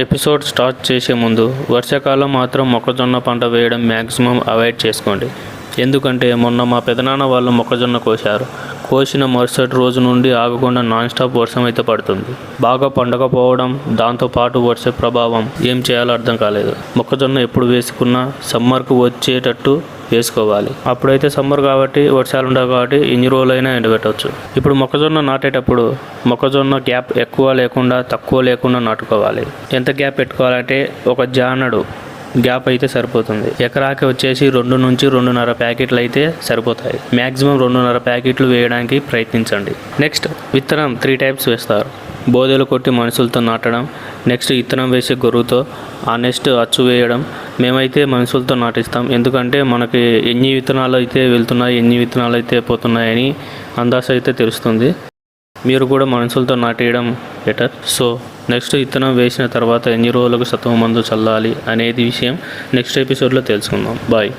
Episode start చేసే ముందు వర్షాకాలం మాత్రం మొక్కజొన్న పంట వేయడం మ్యాక్సిమం అవాయిడ్ చేసుకోండి. ఎందుకంటే మొన్న మా పెదనాన్న వాళ్ళు మొక్కజొన్న కోశారు. కోసిన మరుసటి రోజు నుండి ఆగకుండా నాన్ స్టాప్ వర్షం అయితే పడుతుంది. బాగా పండకపోవడం దాంతోపాటు వర్ష ప్రభావం ఏం చేయాలో అర్థం కాలేదు. మొక్కజొన్న ఎప్పుడు వేసుకున్నా సమ్మర్కు వచ్చేటట్టు వేసుకోవాలి. అప్పుడైతే సమ్మర్ కాబట్టి వర్షాలు ఉండవు కాబట్టి ఎన్ని రోజులైనా ఎండబెట్టవచ్చు ఇప్పుడు మొక్కజొన్న నాటేటప్పుడు మొక్కజొన్న గ్యాప్ ఎక్కువ లేకుండా తక్కువ లేకుండా నాటుకోవాలి. ఎంత గ్యాప్ పెట్టుకోవాలంటే ఒక జానడు గ్యాప్ అయితే సరిపోతుంది. ఎకరాకి వచ్చేసి రెండు నుంచి రెండున్నర ప్యాకెట్లు అయితే సరిపోతాయి. మ్యాక్సిమం రెండున్నర ప్యాకెట్లు వేయడానికి ప్రయత్నించండి. నెక్స్ట్ విత్తనం త్రీ టైప్స్ వేస్తారు. బోదెలు కొట్టి మనుషులతో నాటడం నెక్స్ట్ విత్తనం వేసే గొర్రుతో ఆ నెక్స్ట్ అచ్చు వేయడం మేమైతే మనుషులతో నాటిస్తాం. ఎందుకంటే మనకి ఎన్ని విత్తనాలు అయితే వెళ్తున్నాయి ఎన్ని విత్తనాలు అయితే పోతున్నాయని అందాస అయితే తెలుస్తుంది. మీరు కూడా మనుషులతో నాటేయడం బెటర్ సో నెక్స్ట్ విత్తనం వేసిన తర్వాత ఎన్ని రోజులకు సత్వ మందు చల్లాలి అనేది విషయం నెక్స్ట్ ఎపిసోడ్లో తెలుసుకుందాం. బాయ్